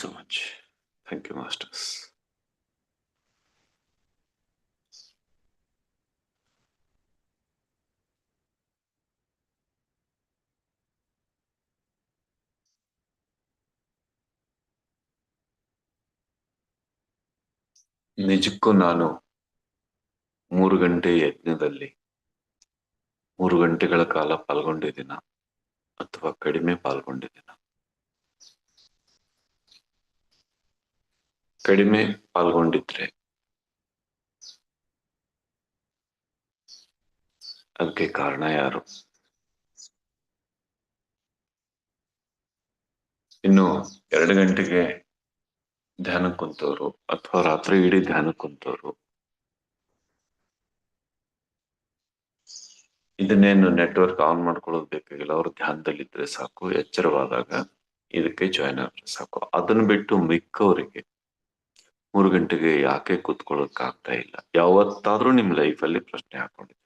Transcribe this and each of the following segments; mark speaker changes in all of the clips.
Speaker 1: so much. Thank you, Masters. ನಿಜಕ್ಕೂ ನಾನು ಮೂರು ಗಂಟೆ ಯಜ್ಞದಲ್ಲಿ ಮೂರು ಗಂಟೆಗಳ ಕಾಲ ಪಾಲ್ಗೊಂಡಿದ್ದೀನ ಅಥವಾ ಕಡಿಮೆ ಪಾಲ್ಗೊಂಡಿದ್ದೀನ ಕಡಿಮೆ ಪಾಲ್ಗೊಂಡಿದ್ರೆ. ಅದಕ್ಕೆ ಕಾರಣ ಯಾರು? ಇನ್ನು ಎರಡು ಗಂಟೆಗೆ ಧ್ಯಾನ ಕುಂತವ್ರು ಅಥವಾ ರಾತ್ರಿ ಇಡೀ ಧ್ಯಾನ ಕುಂತವ್ರು, ಇದನ್ನೇನು ನೆಟ್ವರ್ಕ್ ಆನ್ ಮಾಡ್ಕೊಳ್ಳೋದು ಬೇಕಾಗಿಲ್ಲ. ಅವ್ರು ಧ್ಯಾನದಲ್ಲಿದ್ರೆ ಸಾಕು, ಎಚ್ಚರವಾದಾಗ ಇದಕ್ಕೆ ಜಾಯ್ನ್ ಆದ್ರೆ ಸಾಕು. ಅದನ್ನ ಬಿಟ್ಟು ಮಿಕ್ಕವರಿಗೆ ಮೂರು ಗಂಟೆಗೆ ಯಾಕೆ ಕೂತ್ಕೊಳ್ಳೋಕ್ ಆಗ್ತಾ ಇಲ್ಲ? ಯಾವತ್ತಾದ್ರೂ ನಿಮ್ ಲೈಫ್ ಅಲ್ಲಿ ಪ್ರಶ್ನೆ ಹಾಕೊಂಡಿದ್ರು.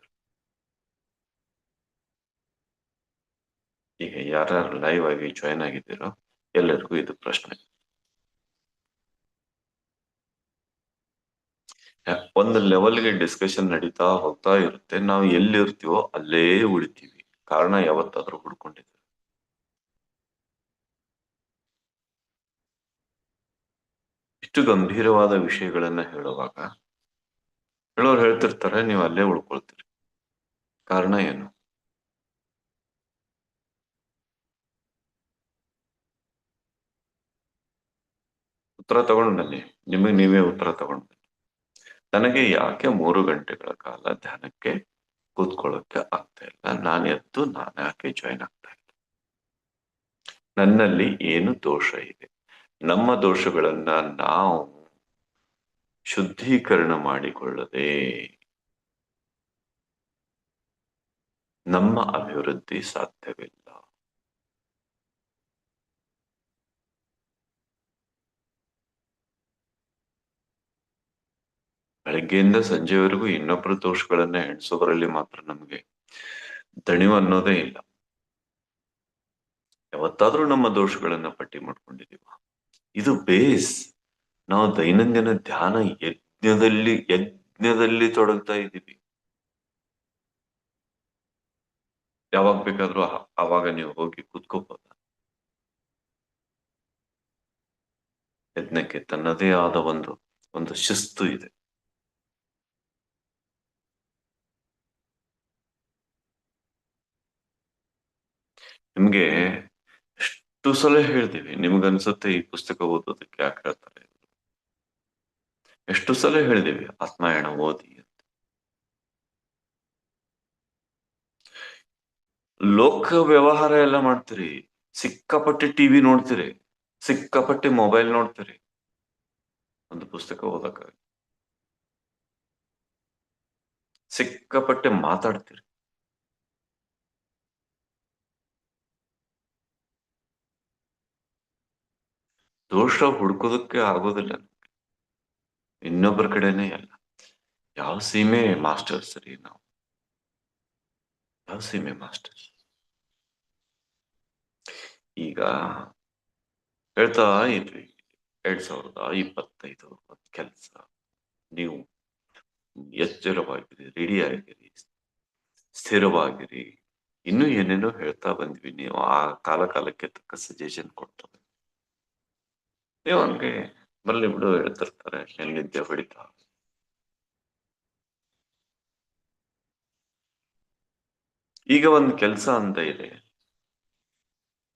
Speaker 1: ಈಗ ಯಾರ್ಯಾರು ಲೈವ್ ಆಗಿ ಜಾಯ್ನ್ ಆಗಿದ್ದೀರೋ ಎಲ್ಲರಿಗೂ ಇದು ಪ್ರಶ್ನೆ. ಒಂದು ಲೆವೆಲ್ಗೆ ಡಿಸ್ಕಷನ್ ನಡೀತಾ ಹೋಗ್ತಾ ಇರುತ್ತೆ. ನಾವು ಎಲ್ಲಿ ಇರ್ತೀವೋ ಅಲ್ಲೇ ಉಳಿತೀವಿ. ಕಾರಣ ಯಾವತ್ತಾದ್ರೂ ಹುಡ್ಕೊಂಡಿದ್ದೀವಿ ಇಷ್ಟು ಗಂಭೀರವಾದ ವಿಷಯಗಳನ್ನ ಹೇಳುವಾಗ ಹೇಳೋರು ಹೇಳ್ತಿರ್ತಾರೆ, ನೀವು ಅಲ್ಲೇ ಉಳ್ಕೊಳ್ತೀರಿ. ಕಾರಣ ಏನು? ಉತ್ತರ ತಗೊಂಡು ಬನ್ನಿ ನಿಮಗೆ ನೀವೇ ಉತ್ತರ ತಗೊಂಡು ಬನ್ನಿ ನನಗೆ ಯಾಕೆ ಮೂರು ಗಂಟೆಗಳ ಕಾಲ ಧ್ಯಾನಕ್ಕೆ ಕೂತ್ಕೊಳ್ಳೋಕೆ ಆಗ್ತಾ ಇಲ್ಲ? ನಾನು ಎದ್ದು ನಾನು ಯಾಕೆ ಜಾಯ್ನ್ ಆಗ್ತಾ ಇಲ್ಲ? ನನ್ನಲ್ಲಿ ಏನು ದೋಷ ಇದೆ? ನಮ್ಮ ದೋಷಗಳನ್ನ ನಾವು ಶುದ್ಧೀಕರಣ ಮಾಡಿಕೊಳ್ಳದೆ ನಮ್ಮ ಅಭಿವೃದ್ಧಿ ಸಾಧ್ಯವಿಲ್ಲ. ಬೆಳಗ್ಗೆಯಿಂದ ಸಂಜೆವರೆಗೂ ಇನ್ನೊಬ್ಬರ ದೋಷಗಳನ್ನ ಎಣಿಸೋದ್ರಲ್ಲಿ ಮಾತ್ರ ನಮಗೆ ದಣಿವು ಅನ್ನೋದೇ ಇಲ್ಲ. ಯಾವತ್ತಾದ್ರೂ ನಮ್ಮ ದೋಷಗಳನ್ನ ಪಟ್ಟಿ ಮಾಡ್ಕೊಂಡಿದೀವ ಇದು ಬೇಸ್. ನಾವು ದೈನಂದಿನ ಧ್ಯಾನ ಯಜ್ಞದಲ್ಲಿ ಯಜ್ಞದಲ್ಲಿ ತೊಡಗ್ತಾ ಇದ್ದೀವಿ. ಯಾವಾಗ ಬೇಕಾದ್ರೂ ಆವಾಗ ನೀವು ಹೋಗಿ ಕೂತ್ಕೋಬೋದ. ಯಜ್ಞಕ್ಕೆ ತನ್ನದೇ ಆದ ಒಂದು ಒಂದು ಶಿಸ್ತು ಇದೆ. ನಿಮ್ಗೆ ಎಷ್ಟು ಸಲ ಹೇಳ್ತೀವಿ. ನಿಮ್ಗನ್ಸುತ್ತೆ ಈ ಪುಸ್ತಕ ಓದೋದಕ್ಕೆ ಯಾಕೆ ಹೇಳ್ತಾರೆ? ಎಷ್ಟು ಸಲ ಹೇಳಿದೀವಿ ಆತ್ಮಾಯಣ ಓದಿ ಅಂತ. ಲೋಕ ವ್ಯವಹಾರ ಎಲ್ಲ ಮಾಡ್ತೀರಿ. ಸಿಕ್ಕಾಪಟ್ಟೆ ಟಿವಿ ನೋಡ್ತೀರಿ. ಸಿಕ್ಕಾಪಟ್ಟೆ ಮೊಬೈಲ್ ನೋಡ್ತೀರಿ. ಒಂದು ಪುಸ್ತಕ ಓದಕ್ಕ ಸಿಕ್ಕಾಪಟ್ಟೆ ಮಾತಾಡ್ತೀರಿ. ದೋಷ ಹುಡ್ಕೋದಕ್ಕೆ ಆಗೋದಿಲ್ಲ. ಇನ್ನೊಬ್ಬರ ಕಡೆನೇ ಅಲ್ಲ. ಯಾವ ಸೀಮೆ ಮಾಸ್ಟರ್ ಸರಿ ನಾವು? ಯಾವ ಸೀಮೆ ಮಾಸ್ಟರ್ ಈಗ ಹೇಳ್ತಾ ಇದ್ವಿ, ಎರಡ್ ಸಾವಿರದ ಇಪ್ಪತ್ತೈದು ಕೆಲಸ. ನೀವು ಎಚ್ಚರವಾಗಿರಿ ರೆಡಿ ಆಗಿರಿ, ಸ್ಥಿರವಾಗಿರಿ. ಇನ್ನೂ ಏನೇನೋ ಹೇಳ್ತಾ ಬಂದ್ವಿ ನೀವು ಆ ಕಾಲ ಕಾಲಕ್ಕೆ ತಕ್ಕ ಸಜೆಷನ್ ಕೊಡ್ತವೆ ನೀವು ಹಂಗೆ ಬರ್ಲಿ ಬಿಡು ಹೇಳ್ತಿರ್ತಾರೆ ನಿದ್ದೆ ಹೊಡಿತಾ. ಈಗ ಒಂದು ಕೆಲಸ ಅಂತ ಇದೆ.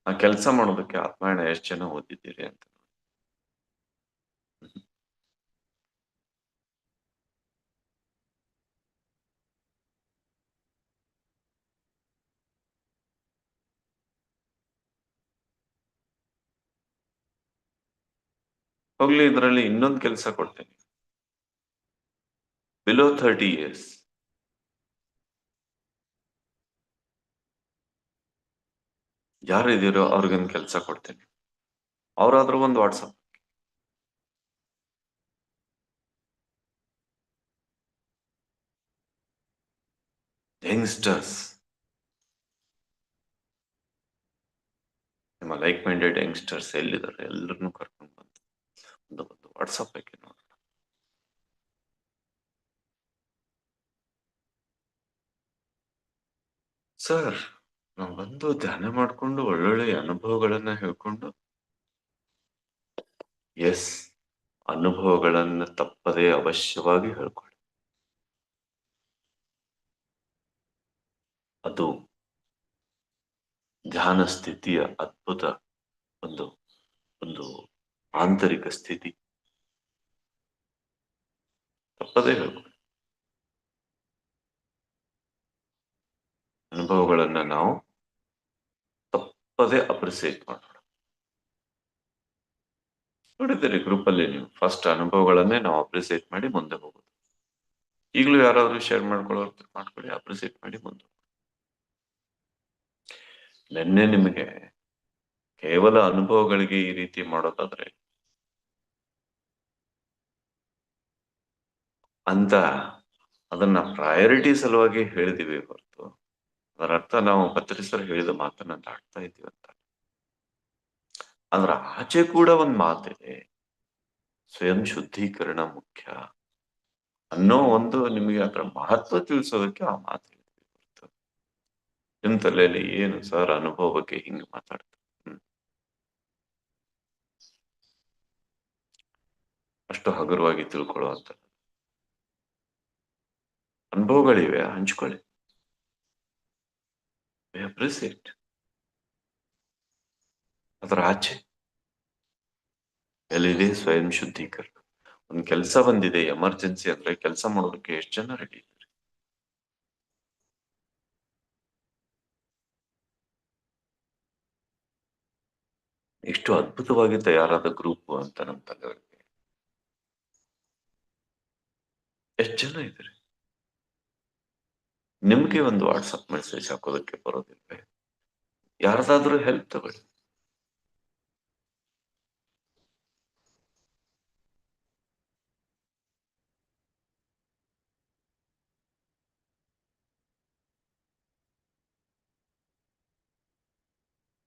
Speaker 1: ಆ ಕೆಲಸ ಮಾಡೋದಕ್ಕೆ ಆತ್ಮಾಯಣ ಎಷ್ಟು ಜನ ಓದಿದ್ದೀರಿ ಅಂತ. ಹೋಗ್ಲಿ ಇದರಲ್ಲಿ ಇನ್ನೊಂದು ಕೆಲಸ ಕೊಡ್ತೇನೆ. ಬಿಲೋ ಥರ್ಟಿ ಇಯರ್ಸ್ ಯಾರಿದ್ದೀರೋ ಅವ್ರಿಗೊಂದು ಕೆಲಸ ಕೊಡ್ತೇನೆ. ಅವ್ರಾದ್ರೂ ಒಂದು ವಾಟ್ಸಪ್ ಯಂಗ್ಸ್ಟರ್ಸ್ ನಿಮ್ಮ ಲೈಕ್ ಮೈಂಡೆಡ್ ಯಂಗ್ಸ್ಟರ್ಸ್ ಎಲ್ಲಿದ್ದಾರೆ? ಎಲ್ಲರನ್ನೂ ಕರ್ಕೊಂಡು ಬಂದು. ವಾಟ್ಸಪ್ ಸರ್ ನಾವು ಬಂದು ಧ್ಯಾನ ಮಾಡ್ಕೊಂಡು ಒಳ್ಳೊಳ್ಳೆ ಅನುಭವಗಳನ್ನ ಹೇಳ್ಕೊಂಡು. ಎಸ್ ಅನುಭವಗಳನ್ನ ತಪ್ಪದೇ ಅವಶ್ಯವಾಗಿ ಹೇಳ್ಕೊಳ್ಳಿ. ಅದು ಧ್ಯಾನ ಸ್ಥಿತಿಯ ಅದ್ಭುತ ಒಂದು ಒಂದು ಆಂತರಿಕ ಸ್ಥಿತಿ. ತಪ್ಪದೇ ಹೇಳ್ಬೋದು ಅನುಭವಗಳನ್ನ ನಾವು ತಪ್ಪದೇ ಅಪ್ರಿಸಿಯೇಟ್ ಮಾಡೋಣ. ನೋಡಿದ್ದೀರಿ ಗ್ರೂಪ್ ಅಲ್ಲಿ ನೀವು ಫಸ್ಟ್ ಅನುಭವಗಳನ್ನೇ ನಾವು ಅಪ್ರಿಸಿಯೇಟ್ ಮಾಡಿ ಮುಂದೆ ಹೋಗೋದು. ಈಗಲೂ ಯಾರಾದ್ರೂ ಶೇರ್ ಮಾಡ್ಕೊಳ್ಳೋರ್ ಮಾಡ್ಕೊಳ್ಳಿ ಅಪ್ರಿಸಿಯೇಟ್ ಮಾಡಿ ಮುಂದೆ. ನಿನ್ನೆ ನಿಮಗೆ ಕೇವಲ ಅನುಭವಗಳಿಗೆ ಈ ರೀತಿ ಮಾಡೋದಾದ್ರೆ ಅಂತ ಅದನ್ನ ಪ್ರಯಾರಿಟಿ ಸಲುವಾಗಿ ಹೇಳಿದಿವಿ ಹೊರತು. ಅದರ ಅರ್ಥ ನಾವು ಪತ್ರಿಸರು ಹೇಳಿದ ಮಾತನ್ನ ದಾಟ್ತಾ ಇದ್ದೀವಿ ಅಂತ. ಅದರ ಆಚೆ ಕೂಡ ಒಂದ್ ಮಾತಿದೆ. ಸ್ವಯಂ ಶುದ್ಧೀಕರಣ ಮುಖ್ಯ ಅನ್ನೋ ಒಂದು ನಿಮಗೆ ಅದರ ಮಹತ್ವ ತಿಳಿಸೋದಕ್ಕೆ ಆ ಮಾತು ಹೇಳಿದ್ವಿ ಹೊರತು. ನಿಮ್ ತಲೆಯಲ್ಲಿ ಏನು ಸರ್ ಅನುಭವ ಬಗ್ಗೆ ಹಿಂಗ್ ಮಾತಾಡ್ತಾರೆ. ಅಷ್ಟು ಹಗುರವಾಗಿ ತಿಳ್ಕೊಳ್ಳುವಂತ ಅನುಭವಗಳಿವೆ ಹಂಚ್ಕೊಳ್ಳಿ. ಅಪ್ರಿಸಿಯೇಟ್ ಅದರ ಆಚೆ. ಎಲ್ಲಿದೆ? ಸ್ವಯಂ ಶುದ್ಧೀಕರಣ. ಒಂದು ಕೆಲಸ ಬಂದಿದೆ, ಎಮರ್ಜೆನ್ಸಿ ಅಂದ್ರೆ ಕೆಲಸ ಮಾಡೋದಕ್ಕೆ ಎಷ್ಟು ಜನ ರೆಡಿ ಇದ್ದಾರೆ? ಎಷ್ಟು ಅದ್ಭುತವಾಗಿ ತಯಾರಾದ ಗ್ರೂಪ್ ಅಂತ ನಮ್ಮ ತಂಗ ಎಷ್ಟು ಜನ ಇದ್ದಾರೆ? ನಿಮ್ಗೆ ಒಂದು ವಾಟ್ಸಪ್ ಮೆಸೇಜ್ ಹಾಕೋದಕ್ಕೆ ಬರೋದಿಲ್ಲ ಯಾರ್ದಾದ್ರೂ ಹೆಲ್ಪ್ ತಗೊಳ್ಳಿ.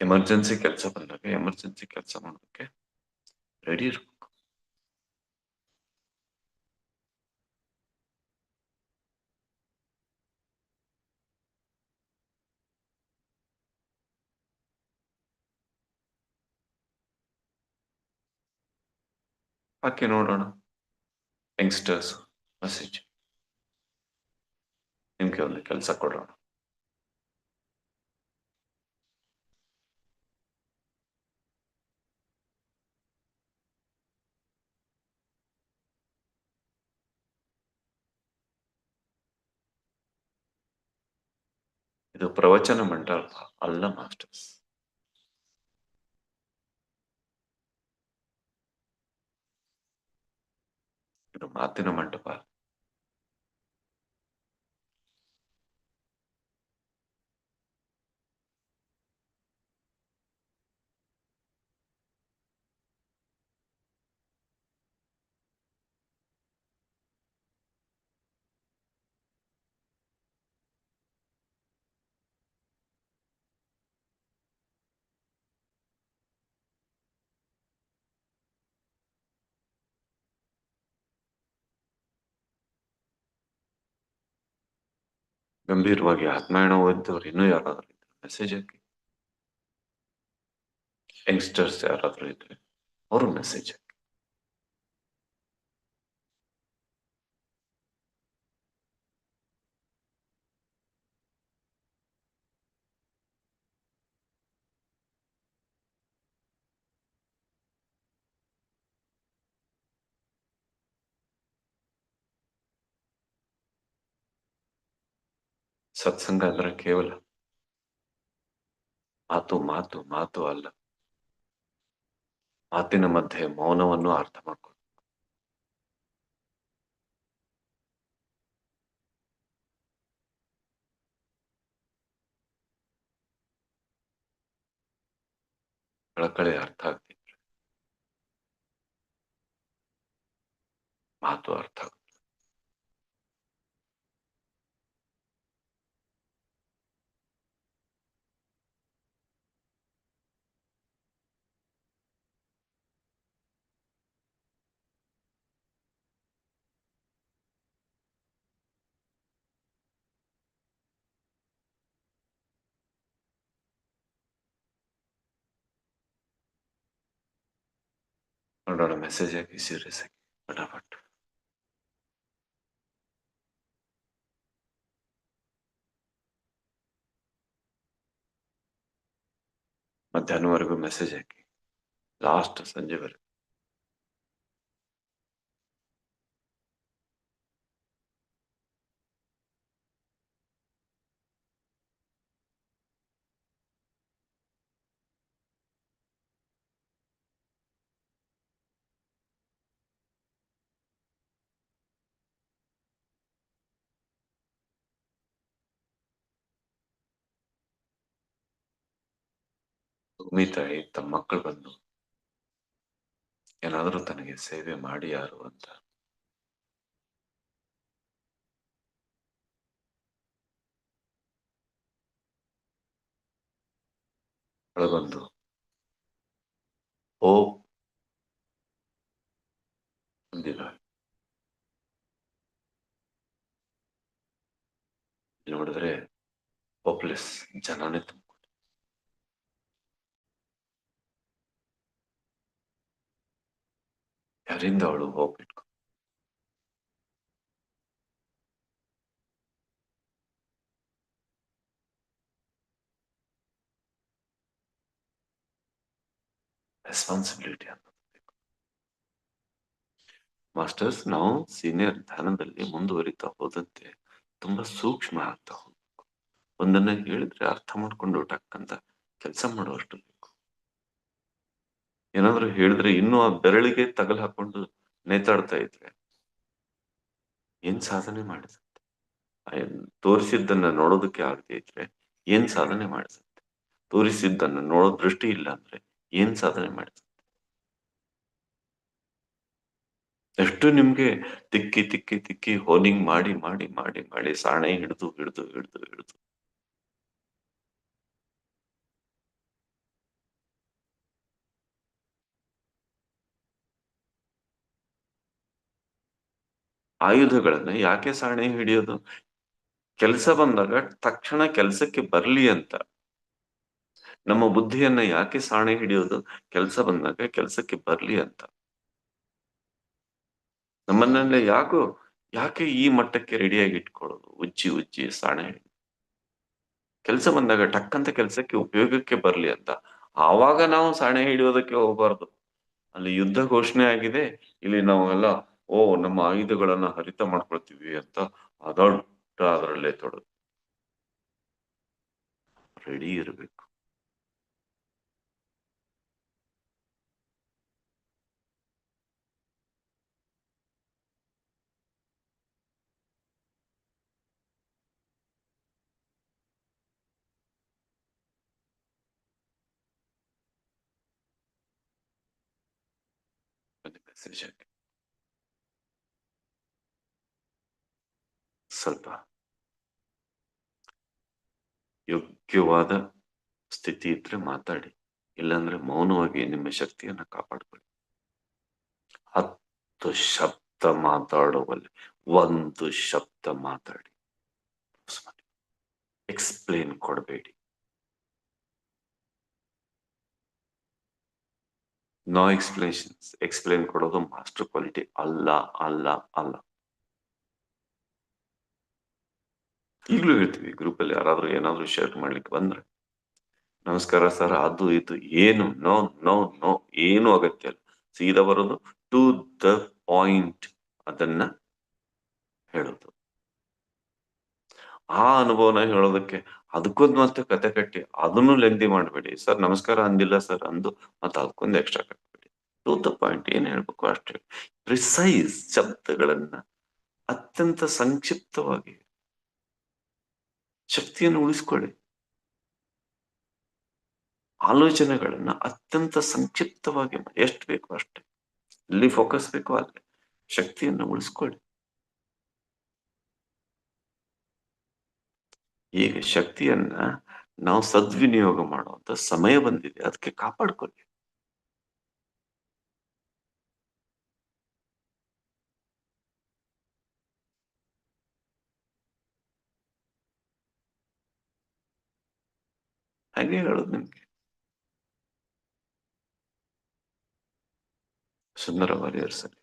Speaker 1: ಎಮರ್ಜೆನ್ಸಿ ಕೆಲಸ ಬಂದಾಗ ಎಮರ್ಜೆನ್ಸಿ ಕೆಲಸ ಮಾಡೋದಕ್ಕೆ ರೆಡಿ ಇರ್ಬೇಕು ಹಾಕಿ ನೋಡೋಣ ಯಂಗ್ಸ್ಟರ್ಸ್ ಮೆಸೇಜ್ ನಿಮ್ಗೆ ಒಂದು ಕೆಲಸ ಕೊಡೋಣ ಇದು ಪ್ರವಚನ ಮಂಡಲ ಅಲ್ಲ ಮಾಸ್ಟರ್ಸ್ ಇದು ಮಾತಿನ ಮಂಟಪ ಗಂಭೀರವಾಗಿ ಆತ್ಮಾಯಣ ಓದಿದವ್ರು ಇನ್ನೂ ಯಾರಾದ್ರೂ ಇದ್ರೆ ಮೆಸೇಜ್ ಹಾಕಿ. ಯಂಗ್ಸ್ಟರ್ಸ್ ಯಾರಾದ್ರೂ ಇದ್ರೆ ಅವರು ಮೆಸೇಜ್ ಹಾಕಿ. ಸತ್ಸಂಗ ಅಂದ್ರೆ ಕೇವಲ ಮಾತು ಮಾತು ಮಾತು ಅಲ್ಲ. ಮಾತಿನ ಮಧ್ಯೆ ಮೌನವನ್ನು ಅರ್ಥ ಮಾಡ್ಕೊಂಡು ಕಳಕಳಿ ಅರ್ಥ ಆಗ್ತಿದ್ರೆ ಮಾತು ಅರ್ಥ ಆಗುತ್ತೆ ನೋಡೋಣ ಮೆಸೇಜ್ ಹಾಕಿ ಸೀರಿಯಸ್ ಆಗಿ ಫಟಾಫಟ್ ಮಧ್ಯಾಹ್ನವರೆಗೂ ಮೆಸೇಜ್ ಹಾಕಿ ಲಾಸ್ಟ್ ಸಂಜೆವರೆಗೂ ಭೂಮಿ ತಾಯಿ ತಮ್ಮ ಮಕ್ಕಳು ಬಂದು ಏನಾದರೂ ತನಗೆ ಸೇವೆ ಮಾಡಿ ಯಾರು ಅಂತ. ಒಳಗೊಂದು ಓ ಹೊಂದಿದ್ದಾರೆ ನೋಡಿದ್ರೆ ಹೋಪ್ಲೆಸ್ ಜನನೇ ತುಂಬ ಯಾರಿಂದ ಅವಳು ಹೋಗ್ಬಿಟ್ಕೊ ರೆಸ್ಪಾನ್ಸಿಬಿಲಿಟಿ ಅನ್ನೋದು ಮಾಸ್ಟರ್ಸ್, ನಾವು ಸೀನಿಯರ್ ಧ್ಯಾನದಲ್ಲಿ ಮುಂದುವರಿತಾ ಹೋದಂತೆ ತುಂಬಾ ಸೂಕ್ಷ್ಮ ಆಗ್ತಾ ಹೋಗ್ಬೇಕು. ಒಂದನ್ನ ಹೇಳಿದ್ರೆ ಅರ್ಥ ಮಾಡ್ಕೊಂಡು ಟಕ್ಕಂತ ಕೆಲಸ ಮಾಡುವಷ್ಟು ಏನಾದ್ರು ಹೇಳಿದ್ರೆ ಇನ್ನು ಆ ಬೆರಳಿಗೆ ತಗಲ್ ಹಾಕೊಂಡು ನೇತಾಡ್ತಾ ಇದ್ರೆ ಏನ್ ಸಾಧನೆ ಮಾಡಿಸುತ್ತೆ? ತೋರಿಸಿದ್ದನ್ನ ನೋಡೋದಕ್ಕೆ ಆಗದೆ ಇದ್ರೆ ಏನ್ ಸಾಧನೆ ಮಾಡಿಸುತ್ತೆ? ತೋರಿಸಿದ್ದನ್ನ ನೋಡೋ ದೃಷ್ಟಿ ಇಲ್ಲ ಅಂದ್ರೆ ಏನ್ ಸಾಧನೆ ಮಾಡಿಸುತ್ತೆ? ಎಷ್ಟು ನಿಮ್ಗೆ ತಿಕ್ಕಿ ತಿಕ್ಕಿ ತಿಕ್ಕಿ ಹೋನಿಂಗ್ ಮಾಡಿ ಮಾಡಿ ಮಾಡಿ ಮಾಡಿ ಸಾಣೆ ಹಿಡಿದು ಹಿಡಿದು ಹಿಡಿದು ಹಿಡಿದು. ಆಯುಧಗಳನ್ನ ಯಾಕೆ ಸಾಣೆ ಹಿಡಿಯೋದು? ಕೆಲಸ ಬಂದಾಗ ತಕ್ಷಣ ಕೆಲಸಕ್ಕೆ ಬರ್ಲಿ ಅಂತ. ನಮ್ಮ ಬುದ್ಧಿಯನ್ನ ಯಾಕೆ ಸಾಣೆ ಹಿಡಿಯೋದು? ಕೆಲಸ ಬಂದಾಗ ಕೆಲಸಕ್ಕೆ ಬರ್ಲಿ ಅಂತ. ನಮ್ಮನ್ನೆಲ್ಲ ಯಾಕೋ, ಯಾಕೆ ಈ ಮಟ್ಟಕ್ಕೆ ರೆಡಿಯಾಗಿ ಇಟ್ಕೊಳ್ಳೋದು? ಉಜ್ಜಿ ಉಜ್ಜಿ ಸಾಣೆ ಕೆಲಸ ಬಂದಾಗ ಟಕ್ಕಂತ ಕೆಲಸಕ್ಕೆ ಉಪಯೋಗಕ್ಕೆ ಬರ್ಲಿ ಅಂತ. ಆವಾಗ ನಾವು ಸಾಣೆ ಹಿಡಿಯೋದಕ್ಕೆ ಹೋಗಬಾರ್ದು. ಅಲ್ಲಿ ಯುದ್ಧ ಘೋಷಣೆ ಆಗಿದೆ. ಇಲ್ಲಿ ನಾವೆಲ್ಲ ಓ ನಮ್ಮ ಆಯುಧಗಳನ್ನ ಹರಿತ ಮಾಡ್ಕೊಳ್ತೀವಿ ಅಂತ ಅದೊಡ್ಡ ಅದರಲ್ಲೇ ತೊಡದು ರೆಡಿ ಇರಬೇಕು. ಒಂದು ಮೆಸೇಜ್ ಹಾಕಿ. ಸ್ವಲ್ಪ ಯೋಗ್ಯವಾದ ಸ್ಥಿತಿ ಇದ್ರೆ ಮಾತಾಡಿ. ಇಲ್ಲಾಂದ್ರೆ ಮೌನವಾಗಿ ನಿಮ್ಮ ಶಕ್ತಿಯನ್ನ ಕಾಪಾಡ್ಕೊಳ್ಳಿ. ಹತ್ತು ಶಬ್ದ ಮಾತಾಡುವಲ್ಲಿ ಒಂದು ಶಬ್ದ ಮಾತಾಡಿ. ಎಕ್ಸ್ಪ್ಲೇನ್ ಕೊಡಬೇಡಿ. ನೋ ಎಕ್ಸ್ಪ್ಲೇಷನ್ಸ್ ಎಕ್ಸ್ಪ್ಲೇನ್ ಕೊಡೋದು ಮಾಸ್ಟರ್ ಕ್ವಾಲಿಟಿ ಅಲ್ಲ ಅಲ್ಲ ಅಲ್ಲ. ಈಗಲೂ ಹೇಳ್ತೀವಿ ಗ್ರೂಪಲ್ಲಿ ಯಾರಾದರೂ ಏನಾದರೂ ಶೇರ್ ಮಾಡ್ಲಿಕ್ಕೆ ಬಂದರೆ, ನಮಸ್ಕಾರ ಸರ್ ಅದು ಇದು, ಏನು ನೋ ನೋ ನೋ ಏನು ಅಗತ್ಯ ಅಲ್ಲ ಸೀದಾ ಬರೋದು ಟು ದ ಪಾಯಿಂಟ್ ಅದನ್ನ ಹೇಳೋದು. ಆ ಅನುಭವನ ಹೇಳೋದಕ್ಕೆ ಅದಕ್ಕೊಂದು ಮತ್ತೆ ಕತೆ ಕಟ್ಟಿ, ಅದನ್ನು ಲೆಂದಿ ಮಾಡಬೇಡಿ. ಸರ್ ನಮಸ್ಕಾರ ಅಂದಿಲ್ಲ ಸರ್ ಅಂದು, ಮತ್ತೆ ಅದಕ್ಕೊಂದು ಎಕ್ಸ್ಟ್ರಾ ಕಟ್ಬೇಡಿ ಟು ದ ಪಾಯಿಂಟ್ ಏನ್ ಹೇಳ್ಬೇಕು ಅಷ್ಟೇ. ಪ್ರಿಸೈಸ್ ಶಬ್ದಗಳನ್ನ ಅತ್ಯಂತ ಸಂಕ್ಷಿಪ್ತವಾಗಿ ಶಕ್ತಿಯನ್ನು ಉಳಿಸ್ಕೊಳ್ಳಿ. ಆಲೋಚನೆಗಳನ್ನ ಅತ್ಯಂತ ಸಂಕ್ಷಿಪ್ತವಾಗಿ ಎಷ್ಟು ಬೇಕು ಅಷ್ಟೇ. ಎಲ್ಲಿ ಫೋಕಸ್ ಬೇಕು ಅಲ್ಲಿ ಶಕ್ತಿಯನ್ನು ಉಳಿಸ್ಕೊಳ್ಳಿ. ಈಗ ಶಕ್ತಿಯನ್ನ ನಾವು ಸದ್ವಿನಿಯೋಗ ಮಾಡುವಂತ ಸಮಯ ಬಂದಿದೆ. ಅದಕ್ಕೆ ಕಾಪಾಡ್ಕೊಳ್ಳಿ. ಹಾಗೆ ಹೇಳೋದು ನಿಮ್ಗೆ. ಸುಂದರವಾಗಿ ಸರಿ.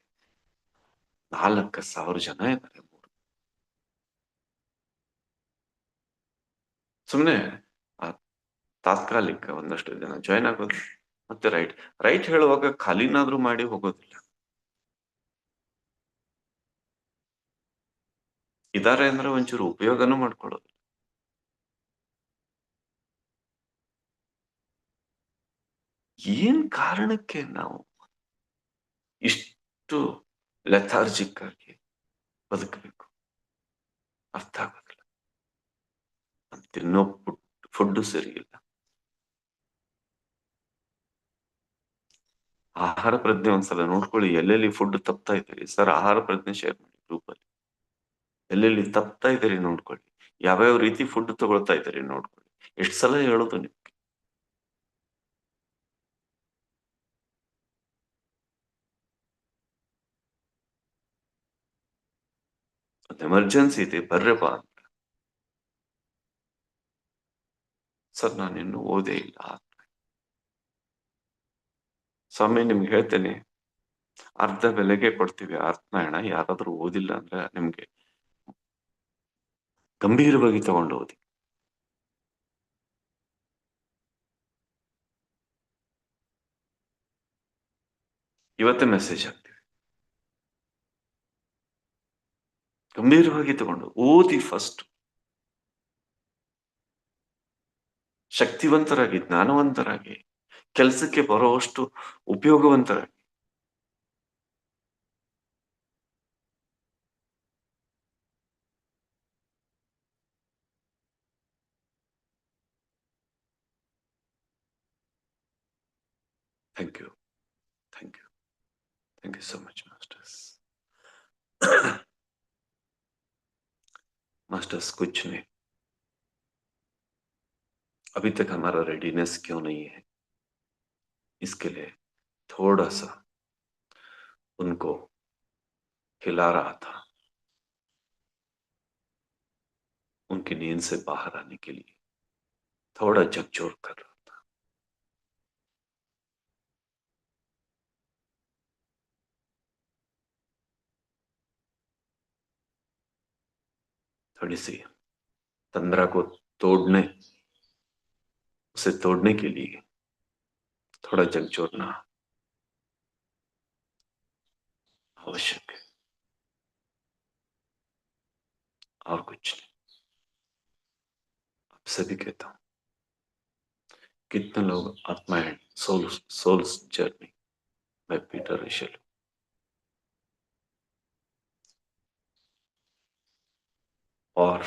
Speaker 1: ನಾಲ್ಕು ಸಾವಿರ ಜನ ಇದ್ದಾರೆ ಸುಮ್ಮನೆ ತಾತ್ಕಾಲಿಕ ಒಂದಷ್ಟು ಜನ ಜಾಯ್ನ್ ಆಗೋದು, ಮತ್ತೆ ರೈಟ್ ರೈಟ್ ಹೇಳುವಾಗ ಖಾಲಿನಾದ್ರೂ ಮಾಡಿ ಹೋಗೋದಿಲ್ಲ. ಇದಾರೆ ಅಂದ್ರೆ ಒಂಚೂರು ಉಪಯೋಗನೂ ಮಾಡ್ಕೊಳ್ಳೋದು. ಏನ್ ಕಾರಣಕ್ಕೆ ನಾವು ಇಷ್ಟು ಲೆಥಾರ್ಜಿಕ್ ಆಗಿ ಬದುಕಬೇಕು? ಅರ್ಥ ಆಗೋದಿಲ್ಲ. ನಮ್ ತಿನ್ನೋ ಫುಡ್ ಫುಡ್ ಸರಿ ಇಲ್ಲ. ಆಹಾರ ಪ್ರಜ್ಞೆ ಒಂದ್ಸಲ ನೋಡ್ಕೊಳ್ಳಿ, ಎಲ್ಲೆಲ್ಲಿ ಫುಡ್ ತಪ್ತಾ ಇದ್ದೀರಿ? ಸರ್, ಆಹಾರ ಪ್ರಜ್ಞೆ ಶೇರ್ ಮಾಡಿ ಗ್ರೂಪ್ ಅಲ್ಲಿ. ಎಲ್ಲೆಲ್ಲಿ ತಪ್ತಾ ಇದ್ದೀರಿ ನೋಡ್ಕೊಳ್ಳಿ. ಯಾವ್ಯಾವ ರೀತಿ ಫುಡ್ ತಗೊಳ್ತಾ ಇದ್ದೀರಿ ನೋಡ್ಕೊಳ್ಳಿ. ಎಷ್ಟ್ ಸಲ ಹೇಳೋದು ಎಮರ್ಜೆನ್ಸಿ ಇದೆ ಬರ್ರಪ್ಪ ಅಂತ. ಸರ್ ನಾನಿನ್ನು ಓದೇ ಇಲ್ಲ ಸ್ವಾಮಿ, ನಿಮ್ಗೆ ಹೇಳ್ತೇನೆ. ಅರ್ಧ ಬೆಲೆಗೆ ಕೊಡ್ತೀವಿ ಅರ್ಥನಾಯಣ ಯಾರಾದ್ರೂ ಓದಿಲ್ಲ ಅಂದ್ರೆ ನಿಮ್ಗೆ ಗಂಭೀರವಾಗಿ ತಗೊಂಡು ಓದಿ. ಇವತ್ತೇ ಮೆಸೇಜ್ ಗಂಭೀರವಾಗಿ ತಗೊಂಡು ಓದಿ ಫಸ್ಟ್ ಶಕ್ತಿವಂತರಾಗಿ, ಜ್ಞಾನವಂತರಾಗಿ, ಕೆಲಸಕ್ಕೆ ಬರುವಷ್ಟು ಉಪಯೋಗವಂತರಾಗಿ. Thank you thank you thank you so much Masters. Masters, कुछ नहीं। अभी तक हमारा रेडीनेस क्यों नहीं है? इसके लिए थोड़ा सा उनको खिला रहा था। उनकी नींद से बाहर आने के लिए थोड़ा झकझोर कर रहा थोड़ी सी तंद्रा को तोड़ने, उसे तोड़ने के लिए थोड़ा जग झकझोरना आवश्यक है। और कुछ नहीं। आपसे भी कहता हूँ, कितने लोग आत्मा है सोल सोल्स जर्नी मैं पीटर रिशेल और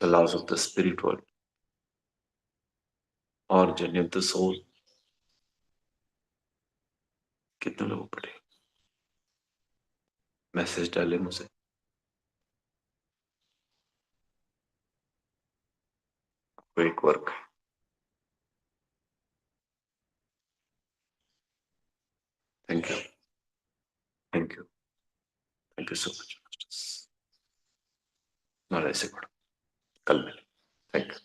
Speaker 1: the laws of the spirit world और journey of the soul कितने लोग पढ़े मैसेज डाले मुझे quick work thank you thank you thank you so much नाले से पढ़ो कल मिले थैंक यू